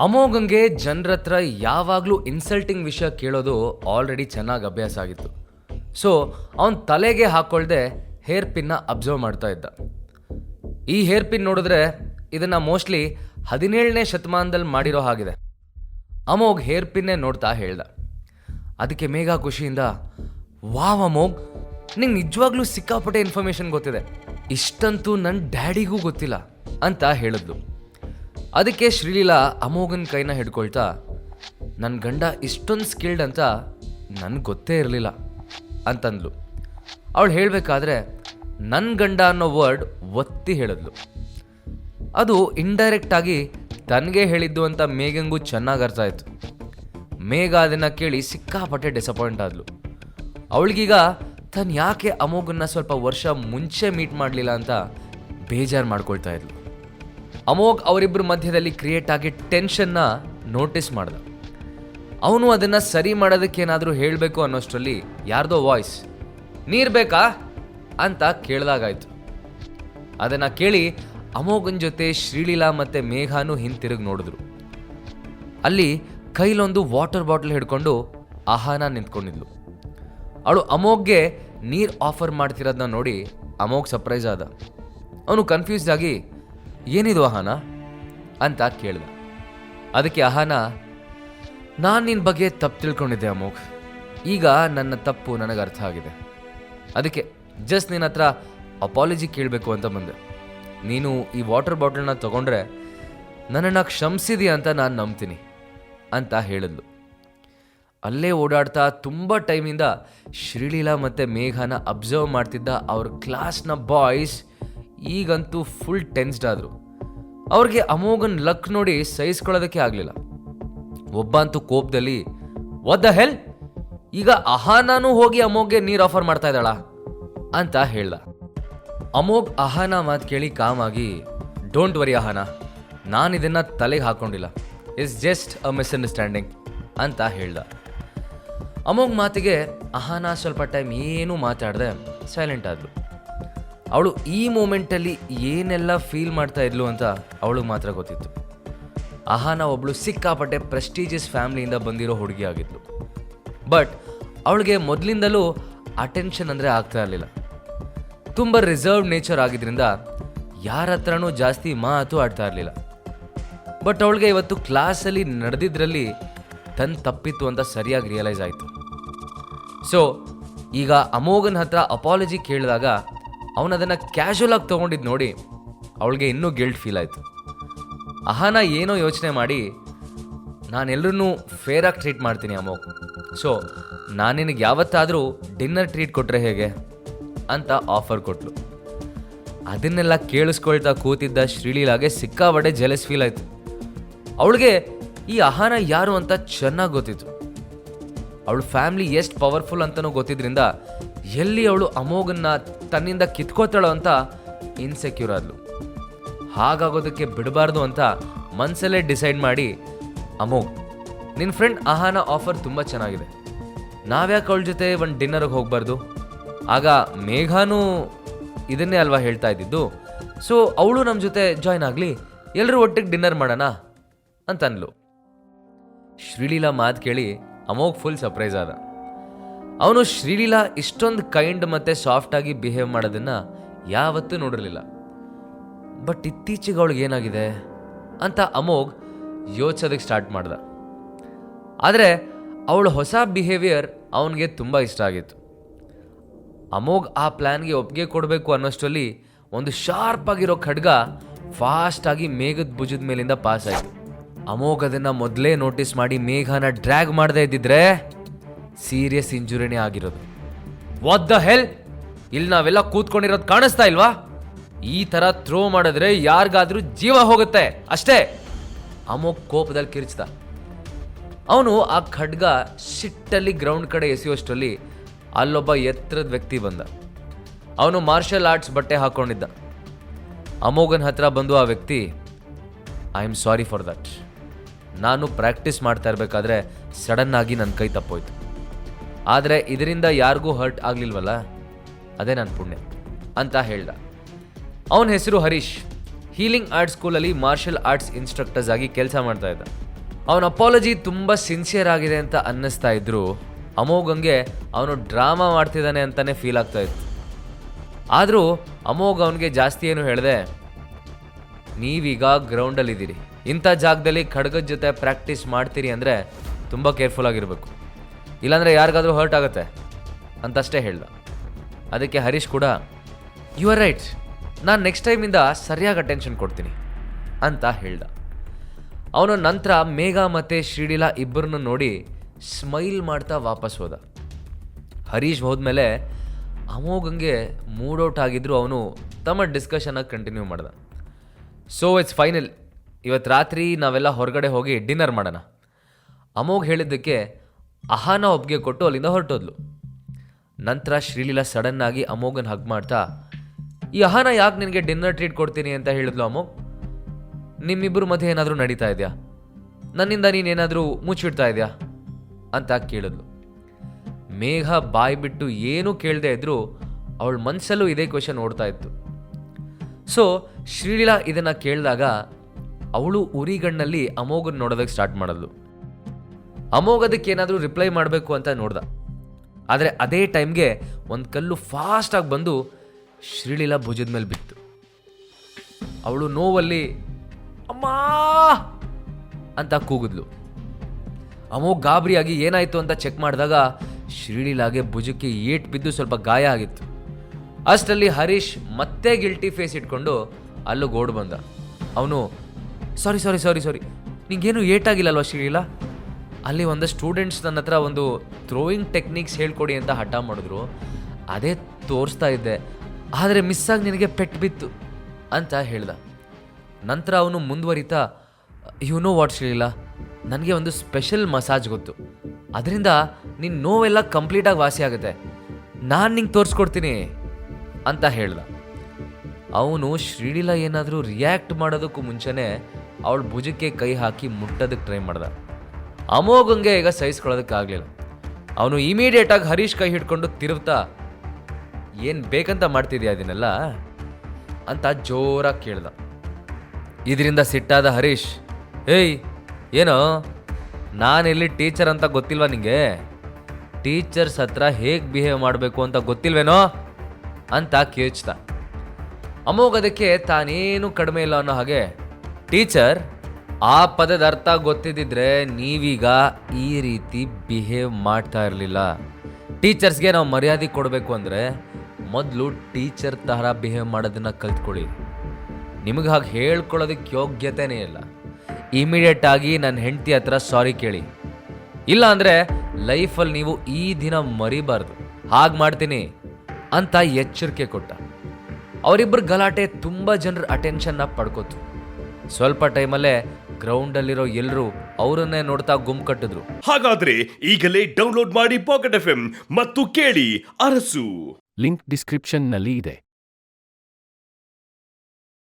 ಅಮೋಘಂಗೆ ಜನರ ಹತ್ರ ಯಾವಾಗಲೂ ಇನ್ಸಲ್ಟಿಂಗ್ ವಿಷಯ ಕೇಳೋದು ಆಲ್ರೆಡಿ ಚೆನ್ನಾಗಿ ಅಭ್ಯಾಸ ಆಗಿತ್ತು. ಸೊ ಅವನ ತಲೆಗೆ ಹಾಕ್ಕೊಳ್ದೆ ಹೇರ್ ಪಿನ್ನ ಅಬ್ಸರ್ವ್ ಮಾಡ್ತಾ ಇದ್ದ. ಈ ಹೇರ್ ಪಿನ್ ನೋಡಿದ್ರೆ ಇದನ್ನು ಮೋಸ್ಟ್ಲಿ ಹದಿನೇಳನೇ ಶತಮಾನದಲ್ಲಿ ಮಾಡಿರೋ ಹಾಗಿದೆ. ಅಮೋಘ್ ಹೇರ್ ಪಿನ್ನೇ ನೋಡ್ತಾ ಹೇಳ್ದ. ಅದಕ್ಕೆ ಮೇಘ ಖುಷಿಯಿಂದ, ವಾವ್ ಅಮೋಘ್, ನಿಂಗೆ ನಿಜವಾಗ್ಲೂ ಸಿಕ್ಕಾಪಟ್ಟೆ ಇನ್ಫಾರ್ಮೇಷನ್ ಗೊತ್ತಿದೆ. ಇಷ್ಟಂತೂ ನನ್ನ ಡ್ಯಾಡಿಗೂ ಗೊತ್ತಿಲ್ಲ, ಅಂತ ಹೇಳಿದ್ಲು. ಅದಕ್ಕೆ ಶ್ರೀಲೀಲಾ ಅಮೋಘನ್ ಕೈನ ಹಿಡ್ಕೊಳ್ತಾ ನನ್ನ ಗಂಡ ಇಷ್ಟೊಂದು ಸ್ಕಿಲ್ಡ್ ಅಂತ ನನಗೆ ಗೊತ್ತೇ ಇರಲಿಲ್ಲ ಅಂತಂದ್ಲು. ಅವಳು ಹೇಳಬೇಕಾದ್ರೆ ನನ್ನ ಗಂಡ ಅನ್ನೋ ವರ್ಡ್ ಒತ್ತಿ ಹೇಳಿದ್ಲು. ಅದು ಇಂಡೈರೆಕ್ಟಾಗಿ ತನಗೆ ಹೇಳಿದ್ದು ಅಂತ ಮೇಘಂಗೂ ಚೆನ್ನಾಗಿ ಅರ್ಥ ಆಯಿತು. ಮೇಘ ಅದನ್ನು ಕೇಳಿ ಸಿಕ್ಕಾಪಟ್ಟೆ ಡಿಸಪಾಯಿಂಟ್ ಆದ್ಲು. ಅವಳಿಗೀಗ, ತಾನು ಯಾಕೆ ಅಮೋಘನ್ನ ಸ್ವಲ್ಪ ವರ್ಷ ಮುಂಚೆ ಮೀಟ್ ಮಾಡಲಿಲ್ಲ ಅಂತ ಬೇಜಾರು ಮಾಡ್ಕೊಳ್ತಾ ಇದ್ಲು. ಅಮೋಘ್ ಅವರಿಬ್ಬರ ಮಧ್ಯದಲ್ಲಿ ಕ್ರಿಯೇಟ್ ಆಗಿ ಟೆನ್ಷನ್ನ ನೋಟಿಸ್ ಮಾಡ್ದ. ಅವನು ಅದನ್ನು ಸರಿ ಮಾಡೋದಕ್ಕೇನಾದರೂ ಹೇಳಬೇಕು ಅನ್ನೋಷ್ಟರಲ್ಲಿ ಯಾರ್ದೋ ವಾಯ್ಸ್ ನೀರು ಬೇಕಾ? ಅಂತ ಕೇಳ್ದಾಗಾಯ್ತು. ಅದನ್ನು ಕೇಳಿ ಅಮೋಘನ್ ಜೊತೆ ಶ್ರೀಲೀಲಾ ಮತ್ತು ಮೇಘಾನು ಹಿಂತಿರುಗಿ ನೋಡಿದ್ರು. ಅಲ್ಲಿ ಕೈಲೊಂದು ವಾಟರ್ ಬಾಟಲ್ ಹಿಡ್ಕೊಂಡು ಆಹಾನ ನಿಂತ್ಕೊಂಡಿದ್ಲು. ಅವಳು ಅಮೋಘ್ಗೆ ನೀರು ಆಫರ್ ಮಾಡ್ತಿರೋದನ್ನ ನೋಡಿ ಅಮೋಘ್ ಸರ್ಪ್ರೈಸ್ ಆದ. ಅವನು ಕನ್ಫ್ಯೂಸ್ಡ್ ಆಗಿ ಏನಿದು ಅಹನ? ಅಂತ ಕೇಳ್ದ. ಅದಕ್ಕೆ ಅಹನ, ನಾನು ನಿನ್ನ ಬಗ್ಗೆ ತಪ್ಪು ತಿಳ್ಕೊಂಡಿದ್ದೆ ಅಮೋಘ್. ಈಗ ನನ್ನ ತಪ್ಪು ನನಗೆ ಅರ್ಥ ಆಗಿದೆ. ಅದಕ್ಕೆ ಜಸ್ಟ್ ನಿನ್ನ ಹತ್ರ ಅಪಾಲಜಿ ಕೇಳಬೇಕು ಅಂತ ಬಂದೆ. ನೀನು ಈ ವಾಟರ್ ಬಾಟಲ್ನ ತಗೊಂಡ್ರೆ ನನ್ನನ್ನು ಕ್ಷಮಿಸಿದೀಯ ಅಂತ ನಾನು ನಂಬ್ತೀನಿ, ಅಂತ ಹೇಳಿದ್ಲು. ಅಲ್ಲೇ ಓಡಾಡ್ತಾ ತುಂಬ ಟೈಮಿಂದ ಶ್ರೀಲೀಲಾ ಮತ್ತು ಮೇಘನ ಅಬ್ಸರ್ವ್ ಮಾಡ್ತಿದ್ದ ಅವ್ರ ಕ್ಲಾಸ್ನ ಬಾಯ್ಸ್ ಈಗಂತೂ ಫುಲ್ ಟೆನ್ಸ್ಡ್ ಆದರು. ಅವ್ರಿಗೆ ಅಮೋಘನ್ ಲಕ್ ನೋಡಿ ಸಹಿಸ್ಕೊಳ್ಳೋದಕ್ಕೆ ಆಗಲಿಲ್ಲ. ಒಬ್ಬ ಅಂತೂ ಕೋಪದಲ್ಲಿ ಒದ್ದ ಹೆಲ್ ಈಗ ಅಹಾನಾನು ಹೋಗಿ ಅಮೋಘ್ಗೆ ನೀರು ಆಫರ್ ಮಾಡ್ತಾ ಇದ್ದಾಳ? ಅಂತ ಹೇಳ್ದ. ಅಮೋಘ್ ಅಹಾನ ಮಾತು ಕೇಳಿ ಕಾಮಾಗಿ ಡೋಂಟ್ ವರಿ ಅಹಾನ, ನಾನು ಇದನ್ನ ತಲೆಗೆ ಹಾಕೊಂಡಿಲ್ಲ. ಇಟ್ಸ್ ಜಸ್ಟ್ ಅ ಮಿಸ್ಅಂಡರ್ಸ್ಟ್ಯಾಂಡಿಂಗ್ ಅಂತ ಹೇಳ್ದ. ಅಮೋಘ್ ಮಾತಿಗೆ ಅಹಾನ ಸ್ವಲ್ಪ ಟೈಮ್ ಏನೂ ಮಾತಾಡದೆ ಸೈಲೆಂಟ್ ಆದ್ಲು. ಅವಳು ಈ ಮೂಮೆಂಟಲ್ಲಿ ಏನೆಲ್ಲ ಫೀಲ್ ಮಾಡ್ತಾ ಇದ್ಲು ಅಂತ ಅವಳಿಗೆ ಮಾತ್ರ ಗೊತ್ತಿತ್ತು. ಅಹಾನ ಒಬ್ಳು ಸಿಕ್ಕಾಪಟ್ಟೆ ಪ್ರೆಸ್ಟೀಜಿಯಸ್ ಫ್ಯಾಮ್ಲಿಯಿಂದ ಬಂದಿರೋ ಹುಡುಗಿ ಆಗಿದ್ಲು. ಬಟ್ ಅವಳಿಗೆ ಮೊದಲಿಂದಲೂ ಅಟೆನ್ಷನ್ ಅಂದರೆ ಆಗ್ತಾ ಇರಲಿಲ್ಲ. ತುಂಬ ರಿಸರ್ವ್ ನೇಚರ್ ಆಗಿದ್ರಿಂದ ಯಾರ ಹತ್ರನೂ ಜಾಸ್ತಿ ಮಾತು ಆಡ್ತಾ ಇರಲಿಲ್ಲ. ಬಟ್ ಅವಳಿಗೆ ಇವತ್ತು ಕ್ಲಾಸಲ್ಲಿ ನಡೆದಿದ್ರಲ್ಲಿ ತನ್ನ ತಪ್ಪಿತ್ತು ಅಂತ ಸರಿಯಾಗಿ ರಿಯಲೈಸ್ ಆಯಿತು. ಸೊ ಈಗ ಅಮೋಘನ್ ಹತ್ರ ಅಪಾಲಜಿ ಕೇಳಿದಾಗ ಅವನು ಅದನ್ನು ಕ್ಯಾಶುವಲ್ ಆಗಿ ತೊಗೊಂಡಿದ್ದು ನೋಡಿ ಅವಳಿಗೆ ಇನ್ನೂ ಗಿಲ್ಟ್ ಫೀಲ್ ಆಯಿತು. ಅಹನ ಏನೋ ಯೋಚನೆ ಮಾಡಿ ನಾನೆಲ್ಲರೂ ಫೇರಾಗಿ ಟ್ರೀಟ್ ಮಾಡ್ತೀನಿ ಅಮ್ಮ ಸೊ ನಾನು ನಿನಗೆ ಯಾವತ್ತಾದರೂ ಡಿನ್ನರ್ ಟ್ರೀಟ್ ಕೊಟ್ಟರೆ ಹೇಗೆ? ಅಂತ ಆಫರ್ ಕೊಟ್ಲು. ಅದನ್ನೆಲ್ಲ ಕೇಳಿಸ್ಕೊಳ್ತಾ ಕೂತಿದ್ದ ಶ್ರೀಲೀಲಾಗೆ ಸಿಕ್ಕಾಬಡೆ ಜೆಲಸ್ ಫೀಲ್ ಆಯಿತು. ಅವಳಿಗೆ ಈ ಅಹನ ಯಾರು ಅಂತ ಚೆನ್ನಾಗಿ ಗೊತ್ತಿತ್ತು. ಅವಳ ಫ್ಯಾಮ್ಲಿ ಎಷ್ಟು ಪವರ್ಫುಲ್ ಅಂತಲೂ ಗೊತ್ತಿದ್ರಿಂದ ಎಲ್ಲಿ ಅವಳು ಅಮೋಘನ್ನ ತನ್ನಿಂದ ಕಿತ್ಕೋತಾಳೋ ಅಂತ ಇನ್ಸೆಕ್ಯೂರ್ ಆದ್ಲು. ಹಾಗಾಗೋದಕ್ಕೆ ಬಿಡಬಾರ್ದು ಅಂತ ಮನಸ್ಸಲ್ಲೇ ಡಿಸೈಡ್ ಮಾಡಿ, ಅಮೋಘ್ ನಿನ್ನ ಫ್ರೆಂಡ್ ಆಹಾನ ಆಫರ್ ತುಂಬ ಚೆನ್ನಾಗಿದೆ. ನಾವ್ಯಾಕೆ ಅವಳ ಜೊತೆ ಒಂದು ಡಿನ್ನರ್ಗೆ ಹೋಗಬಾರ್ದು? ಆಗ ಮೇಘಾನೂ ಇದನ್ನೇ ಅಲ್ವಾ ಹೇಳ್ತಾ ಇದ್ದಿದ್ದು. ಸೊ ಅವಳು ನಮ್ಮ ಜೊತೆ ಜಾಯ್ನ್ ಆಗಲಿ ಎಲ್ಲರೂ ಒಟ್ಟಿಗೆ ಡಿನ್ನರ್ ಮಾಡೋಣ? ಅಂತ ಅನ್ಲು ಶ್ರೀಲೀಲಾ ಮಾತು ಕೇಳಿ ಅಮೋಘ್ ಫುಲ್ ಸರ್ಪ್ರೈಸ್ ಆದ. ಅವನು ಶ್ರೀಲೀಲಾ ಇಷ್ಟೊಂದು ಕೈಂಡ್ ಮತ್ತು ಸಾಫ್ಟಾಗಿ ಬಿಹೇವ್ ಮಾಡೋದನ್ನ ಯಾವತ್ತೂ ನೋಡಿರಲಿಲ್ಲ. ಬಟ್ ಇತ್ತೀಚೆಗೆ ಅವಳಿಗೆ ಏನಾಗಿದೆ ಅಂತ ಅಮೋಘ್ ಯೋಚೋದಕ್ಕೆ ಸ್ಟಾರ್ಟ್ ಮಾಡ್ದ. ಆದರೆ ಅವಳ ಹೊಸ ಬಿಹೇವಿಯರ್ ಅವನಿಗೆ ತುಂಬ ಇಷ್ಟ ಆಗಿತ್ತು. ಅಮೋಘ್ ಆ ಪ್ಲ್ಯಾನ್ಗೆ ಒಪ್ಪಿಗೆ ಕೊಡಬೇಕು ಅನ್ನೋಷ್ಟರಲ್ಲಿ ಒಂದು ಶಾರ್ಪ್ ಆಗಿರೋ ಖಡ್ಗ ಫಾಸ್ಟಾಗಿ ಮೇಘದ ಭುಜದ ಮೇಲಿಂದ ಪಾಸ್ ಆಯಿತು. ಅಮೋಘ್ ಅದನ್ನು ಮೊದಲೇ ನೋಟಿಸ್ ಮಾಡಿ ಮೇಘನ ಡ್ರ್ಯಾಗ್ ಮಾಡದೇ ಇದ್ದಿದ್ರೆ ಸೀರಿಯಸ್ ಇಂಜುರಿನೇ ಆಗಿರೋದು. ವಾಟ್ ದ ಹೆಲ್ ಇಲ್ಲಿ ನಾವೆಲ್ಲ ಕೂತ್ಕೊಂಡಿರೋದು ಕಾಣಿಸ್ತಾ ಇಲ್ವಾ? ಈ ಥರ ಥ್ರೋ ಮಾಡಿದ್ರೆ ಯಾರಿಗಾದ್ರೂ ಜೀವ ಹೋಗುತ್ತೆ. ಅಷ್ಟೇ. ಅಮೋಕ್ ಕೋಪದಲ್ಲಿ ಕಿರ್ಚ್ದ ಅವನು ಆ ಖಡ್ಗ ಸಿಟ್ಟಲ್ಲಿ ಗ್ರೌಂಡ್ ಕಡೆ ಎಸೆಯುವಷ್ಟರಲ್ಲಿ ಅಲ್ಲೊಬ್ಬ ಎತ್ತರದ ವ್ಯಕ್ತಿ ಬಂದ. ಅವನು ಮಾರ್ಷಲ್ ಆರ್ಟ್ಸ್ ಬಟ್ಟೆ ಹಾಕ್ಕೊಂಡಿದ್ದ ಅಮೋಘನ್ ಹತ್ರ ಬಂದು ಆ ವ್ಯಕ್ತಿ I am sorry for that ನಾನು ಪ್ರಾಕ್ಟೀಸ್ ಮಾಡ್ತಾ ಇರಬೇಕಾದ್ರೆ ಸಡನ್ನಾಗಿ ನನ್ನ ಕೈ ತಪ್ಪೋಯ್ತು. ಆದರೆ ಇದರಿಂದ ಯಾರಿಗೂ ಹರ್ಟ್ ಆಗಲಿಲ್ವಲ್ಲ? ಅದೇ ನನ್ನ ಪುಣ್ಯ ಅಂತ ಹೇಳ್ದ. ಅವನ ಹೆಸರು ಹರೀಶ್. ಹೀಲಿಂಗ್ ಆರ್ಟ್ಸ್ ಸ್ಕೂಲಲ್ಲಿ ಮಾರ್ಷಲ್ ಆರ್ಟ್ಸ್ ಇನ್ಸ್ಟ್ರಕ್ಟರ್ಸ್ ಆಗಿ ಕೆಲಸ ಮಾಡ್ತಾ ಇದ್ದ. ಅವನ ಅಪಾಲಜಿ ತುಂಬ ಸಿನ್ಸಿಯರ್ ಆಗಿದೆ ಅಂತ ಅನ್ನಿಸ್ತಾ ಇದ್ರು. ಅಮೋಘಂಗೆ ಅವನು ಡ್ರಾಮಾ ಮಾಡ್ತಿದ್ದಾನೆ ಅಂತಲೇ ಫೀಲ್ ಆಗ್ತಾ ಇತ್ತು. ಆದರೂ ಅಮೋಘ್ ಅವನಿಗೆ ಜಾಸ್ತಿ ಏನು ಹೇಳಿದೆ, ನೀವೀಗ ಗ್ರೌಂಡಲ್ಲಿದ್ದೀರಿ ಇಂಥ ಜಾಗದಲ್ಲಿ ಖಡ್ಗದ ಜೊತೆ ಪ್ರಾಕ್ಟೀಸ್ ಮಾಡ್ತೀರಿ ಅಂದರೆ ತುಂಬ ಕೇರ್ಫುಲ್ ಆಗಿರಬೇಕು. ಇಲ್ಲಾಂದರೆ ಯಾರಿಗಾದರೂ ಹರ್ಟ್ ಆಗುತ್ತೆ ಅಂತಷ್ಟೇ ಹೇಳ್ದ. ಅದಕ್ಕೆ ಹರೀಶ್ ಕೂಡ ಯು ಆರ್ ರೈಟ್ ನಾನು ನೆಕ್ಸ್ಟ್ ಟೈಮಿಂದ ಸರಿಯಾಗಿ ಅಟೆನ್ಷನ್ ಕೊಡ್ತೀನಿ ಅಂತ ಹೇಳ್ದ. ಅವನು ನಂತರ ಮೇಘ ಮತ್ತು ಶ್ರೀಲೀಲಾ ಇಬ್ಬರನ್ನು ನೋಡಿ ಸ್ಮೈಲ್ ಮಾಡ್ತಾ ವಾಪಸ್ ಹೋದ. ಹರೀಶ್ ಹೋದ್ಮೇಲೆ ಅಮೋಘಂಗೆ ಔಟ್ ಆಗಿದ್ರು ಅವನು, ತಮ್ಮ ಡಿಸ್ಕಷನ್ನ ಕಂಟಿನ್ಯೂ ಮಾಡ್ದ. ಸೊ ಇಟ್ಸ್ ಫೈನಲ್ ಇವತ್ತು ರಾತ್ರಿ ನಾವೆಲ್ಲ ಹೊರಗಡೆ ಹೋಗಿ ಡಿನ್ನರ್ ಮಾಡೋಣ. ಅಮೋಘ್ ಹೇಳಿದ್ದಕ್ಕೆ ಅಹಾನ ಒಬ್ಬಗೆ ಕೊಟ್ಟು ಅಲ್ಲಿಂದ ಹೊರಟೋದ್ಲು. ನಂತರ ಶ್ರೀಲೀಲಾ ಸಡನ್ನಾಗಿ ಅಮೋಘನ್ ಹಗ್ ಮಾಡ್ತಾ, ಈ ಅಹಾನ ಯಾಕೆ ನಿನಗೆ ಡಿನ್ನರ್ ಟ್ರೀಟ್ ಕೊಡ್ತೀನಿ ಅಂತ ಹೇಳಿದ್ಲು ಅಮೋಘ್? ನಿಮ್ಮಿಬ್ಬರ ಮಧ್ಯೆ ಏನಾದರೂ ನಡೀತಾ ಇದೆಯಾ? ನನ್ನಿಂದ ನೀನೇನಾದರೂ ಮುಚ್ಚಿಡ್ತಾ ಇದೆಯಾ? ಅಂತ ಕೇಳಿದ್ಲು. ಮೇಘ ಬಾಯಿ ಬಿಟ್ಟು ಏನೂ ಕೇಳದೆ ಇದ್ದರೂ ಅವಳ ಮನಸ್ಸಲ್ಲೂ ಇದೇ ಕ್ವೆಶನ್ ಓಡ್ತಾ ಇತ್ತು. ಸೊ ಶ್ರೀಲೀಲಾ ಇದನ್ನು ಕೇಳಿದಾಗ ಅವಳು ಉರಿಗಣ್ಣಲ್ಲಿ ಅಮೋಘನ್ ನೋಡೋದಕ್ಕೆ ಸ್ಟಾರ್ಟ್ ಮಾಡಿದ್ಲು. ಅಮೋಘ್ ಅದಕ್ಕೆ ಏನಾದರೂ ರಿಪ್ಲೈ ಮಾಡಬೇಕು ಅಂತ ನೋಡ್ದ. ಆದರೆ ಅದೇ ಟೈಮ್ಗೆ ಒಂದು ಕಲ್ಲು ಫಾಸ್ಟಾಗಿ ಬಂದು ಶ್ರೀಲೀಲಾ ಭುಜದ ಮೇಲೆ ಬಿತ್ತು. ಅವಳು ನೋವಲ್ಲಿ, ಅಮ್ಮ! ಅಂತ ಕೂಗಿದ್ಲು. ಅಮೋಘ್ ಗಾಬರಿಯಾಗಿ ಏನಾಯಿತು ಅಂತ ಚೆಕ್ ಮಾಡಿದಾಗ ಶ್ರೀಲೀಲಾಗೆ ಭುಜಕ್ಕೆ ಏಟ್ ಬಿದ್ದು ಸ್ವಲ್ಪ ಗಾಯ ಆಗಿತ್ತು. ಅಷ್ಟರಲ್ಲಿ ಹರೀಶ್ ಮತ್ತೆ ಗಿಲ್ಟಿ ಫೇಸ್ ಇಟ್ಕೊಂಡು ಅಲ್ಲೂ ಗೋಡ್ ಬಂದ. ಅವನು, ಸಾರಿ ಸಾರಿ ಸಾರಿ ಸಾರಿ. ನಿಂಗೇನು ಏಟಾಗಿಲ್ಲಲ್ವಾ ಶ್ರೀಲೀಲಾ? ಅಲ್ಲಿ ಒಂದು ಸ್ಟೂಡೆಂಟ್ಸ್ ನನ್ನ ಹತ್ರ ಒಂದು ಥ್ರೋಯಿಂಗ್ ಟೆಕ್ನಿಕ್ಸ್ ಹೇಳ್ಕೊಡಿ ಅಂತ ಹಠ ಮಾಡಿದ್ರು. ಅದೇ ತೋರಿಸ್ತಾ ಇದ್ದೆ. ಆದರೆ ಮಿಸ್ಸಾಗಿ ನಿನಗೆ ಪೆಟ್ಟು ಬಿತ್ತು ಅಂತ ಹೇಳ್ದ. ನಂತರ ಅವನು ಮುಂದುವರಿತಾ ಯು ವಾಟ್ಸ್ ವಾಟ್ ಶ್ರೀಲೀಲಾ ನನಗೆ ಒಂದು ಸ್ಪೆಷಲ್ ಮಸಾಜ್ ಗೊತ್ತು. ಅದರಿಂದ ನಿನ್ನ ನೋವೆಲ್ಲ ಕಂಪ್ಲೀಟಾಗಿ ವಾಸಿ ಆಗುತ್ತೆ. ನಾನು ನಿಂಗೆ ತೋರಿಸ್ಕೊಡ್ತೀನಿ ಅಂತ ಹೇಳ್ದ. ಅವನು ಶ್ರೀಲೀಲಾ ಏನಾದರೂ ರಿಯಾಕ್ಟ್ ಮಾಡೋದಕ್ಕೂ ಮುಂಚೆನೇ ಅವಳ ಭುಜಕ್ಕೆ ಕೈ ಹಾಕಿ ಮುಟ್ಟೋದಕ್ಕೆ ಟ್ರೈ ಮಾಡ್ದ. ಅಮೋಘಂಗೆ ಈಗ ಸಹಿಸ್ಕೊಳ್ಳೋದಕ್ಕಾಗಲಿಲ್ಲ. ಅವನು ಇಮಿಡಿಯೇಟಾಗಿ ಹರೀಶ್ ಕೈ ಹಿಡ್ಕೊಂಡು ತಿರುಗ್ತಾ ಏನು ಬೇಕಂತ ಮಾಡ್ತಿದ್ಯಾ ಅದನ್ನೆಲ್ಲ ಅಂತ ಜೋರಾಗಿ ಕೇಳ್ದ. ಇದರಿಂದ ಸಿಟ್ಟಾದ ಹರೀಶ್, ಏಯ್, ಏನೋ? ನಾನೆಲ್ಲಿ ಟೀಚರ್ ಅಂತ ಗೊತ್ತಿಲ್ವಾ ನಿಂಗೆ? ಟೀಚರ್ಸ್ ಹತ್ರ ಹೇಗೆ ಬಿಹೇವ್ ಮಾಡಬೇಕು ಅಂತ ಗೊತ್ತಿಲ್ವೇನೋ? ಅಂತ ಕೇಚ್ತ ಅಮೋಘದಕ್ಕೆ ತಾನೇನು ಕಡಿಮೆ ಇಲ್ಲ ಅನ್ನೋ ಹಾಗೆ, ಟೀಚರ್ ಆ ಪದದ ಅರ್ಥ ಗೊತ್ತಿದ್ದಿದ್ರೆ ನೀವೀಗ ಈ ರೀತಿ ಬಿಹೇವ್ ಮಾಡ್ತಾ ಇರಲಿಲ್ಲ. ಟೀಚರ್ಸ್ಗೆ ನಾವು ಮರ್ಯಾದೆ ಕೊಡಬೇಕು ಅಂದರೆ ಮೊದಲು ಟೀಚರ್ ಥರ ಬಿಹೇವ್ ಮಾಡೋದನ್ನು ಕಲ್ತ್ಕೊಳ್ಳಿ. ನಿಮಗೆ ಹಾಗೆ ಹೇಳ್ಕೊಳ್ಳೋದಕ್ಕೆ ಯೋಗ್ಯತೆನೇ ಇಲ್ಲ. ಇಮಿಡಿಯೇಟ್ ಆಗಿ ನನ್ನ ಹೆಂಡತಿ ಹತ್ರ ಸಾರಿ ಕೇಳಿ. ಇಲ್ಲ ಅಂದರೆ ಲೈಫಲ್ಲಿ ನೀವು ಈ ದಿನ ಮರಿಬಾರ್ದು. ಹಾಗೆ ಮಾಡ್ತೀನಿ ಅಂತ ಎಚ್ಚರಿಕೆ ಕೊಟ್ಟ. ಅವರಿಬ್ಬರು ಗಲಾಟೆ ತುಂಬ ಜನರ ಅಟೆನ್ಷನ್ನ ಪಡ್ಕೋತು. ಸ್ವಲ್ಪ ಟೈಮಲ್ಲೇ ಗ್ರೌಂಡಲ್ಲಿರೋ ಎಲ್ಲರೂ ಅವರನ್ನೇ ನೋಡ್ತಾ ಗುಂಪು ಕಟ್ಟಿದ್ರು. ಹಾಗಾದ್ರೆ ಈಗಲೇ ಡೌನ್ಲೋಡ್ ಮಾಡಿ ಪಾಕೆಟ್ ಎಫ್ ಮತ್ತು ಕೇಳಿ ಅರಸು. ಲಿಂಕ್ ಡಿಸ್ಕ್ರಿಪ್ಷನ್ನಲ್ಲಿ ಇದೆ.